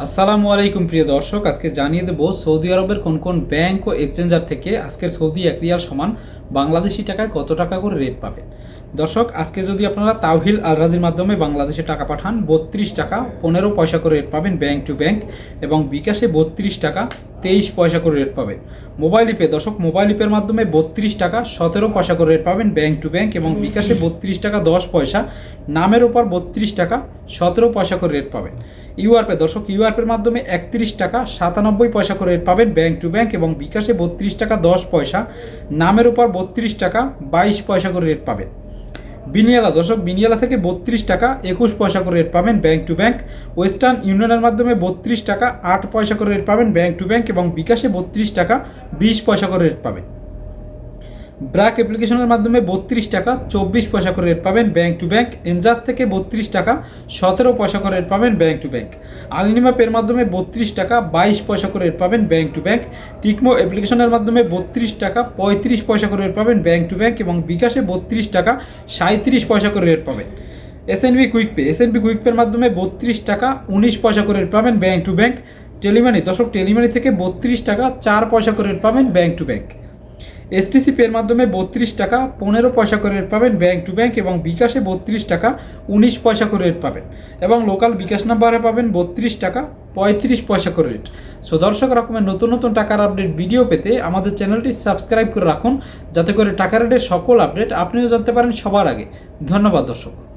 আসসালামু আলাইকুম, প্রিয় দর্শক। আজকে জানিয়ে দেবো, সৌদি আরবের কোন কোন ব্যাংক ও এক্সচেঞ্জার থেকে আজকের সৌদি এক রিয়াল সমান বাংলাদেশি টাকায় কত টাকা করে রেট পাবেন? দর্শক, আজকে যদি আপনারা তাওহিল আলরাজির মাধ্যমে বাংলাদেশে টাকা পাঠান, বত্রিশ টাকা, পনেরো পয়সা করে রেট পাবেন ব্যাংক টু ব্যাংক এবং বিকাশে বত্রিশ টাকা তেইশ পয়সা করে রেট পাবেন। মোবাইল ইপে দর্শক মোবাইল ইপের মাধ্যমে বত্রিশ টাকা, সতেরো পয়সা করে রেট পাবেন ব্যাংক টু ব্যাংক এবং বিকাশে বত্রিশ টাকা, দশ পয়সা, নামের ওপর বত্রিশ টাকা, সতেরো পয়সা করে রেট পাবেন। ইউআরপে দর্শক ইউআরপের মাধ্যমে একত্রিশ টাকা, সাতানব্বই পয়সা করে রেট পাবেন ব্যাংক টু ব্যাংক এবং বিকাশে বত্রিশ টাকা, দশ পয়সা, নামের উপর বত্রিশ টাকা, বাইশ পয়সা করে রেট পাবেন। বিনিয়ালা, দর্শক, বিনিয়ালা থেকে বত্রিশ টাকা একুশ পয়সা করে রেট পাবেন ব্যাঙ্ক টু ব্যাংক ওয়েস্টার্ন ইউনিয়নের মাধ্যমে বত্রিশ টাকা আট পয়সা করে রেট পাবেন ব্যাঙ্ক টু ব্যাঙ্ক এবং বিকাশে বত্রিশ টাকা বিশ পয়সা করে রেট পাবেন। ব্র্যাক অ্যাপ্লিকেশনের মাধ্যমে বত্রিশ টাকা চব্বিশ পয়সা করে রেট পাবেন ব্যাংক টু ব্যাংক এনজাস থেকে বত্রিশ টাকা সতেরো পয়সা করে রেট পাবেন ব্যাংক টু ব্যাংক আলিনিমা পের মাধ্যমে বত্রিশ টাকা বাইশ পয়সা করে রেট পাবেন ব্যাংক টু ব্যাংক টিকমো অ্যাপ্লিকেশনের মাধ্যমে বত্রিশ টাকা পঁয়ত্রিশ পয়সা করে রেট পাবেন ব্যাংক টু ব্যাংক এবং বিকাশে বত্রিশ টাকা সাঁত্রিশ পয়সা করে রেট পাবেন। SNB quick pay SNB quick পের মাধ্যমে বত্রিশ টাকা উনিশ পয়সা করে রেট পাবেন ব্যাংক টু ব্যাংক টেলিমানি দশক টেলিমানি থেকে বত্রিশ টাকা চার পয়সা করে রেট পাবেন ব্যাংক টু ব্যাংক এসটিসি পের মাধ্যমে বত্রিশ টাকা, পনেরো পয়সা করে রেট পাবেন ব্যাঙ্ক টু ব্যাংক এবং বিকাশে বত্রিশ টাকা, উনিশ পয়সা করে রেট পাবেন। এবং লোকাল বিকাশ নাম্বারে পাবেন বত্রিশ টাকা, পঁয়ত্রিশ পয়সা করে রেট সো দর্শক রকমের নতুন নতুন টাকার আপডেট ভিডিও পেতে আমাদের চ্যানেলটি সাবস্ক্রাইব করে রাখুন, যাতে করে টাকা রেটের সকল আপডেট আপনিও জানতে পারেন সবার আগে। ধন্যবাদ, দর্শক।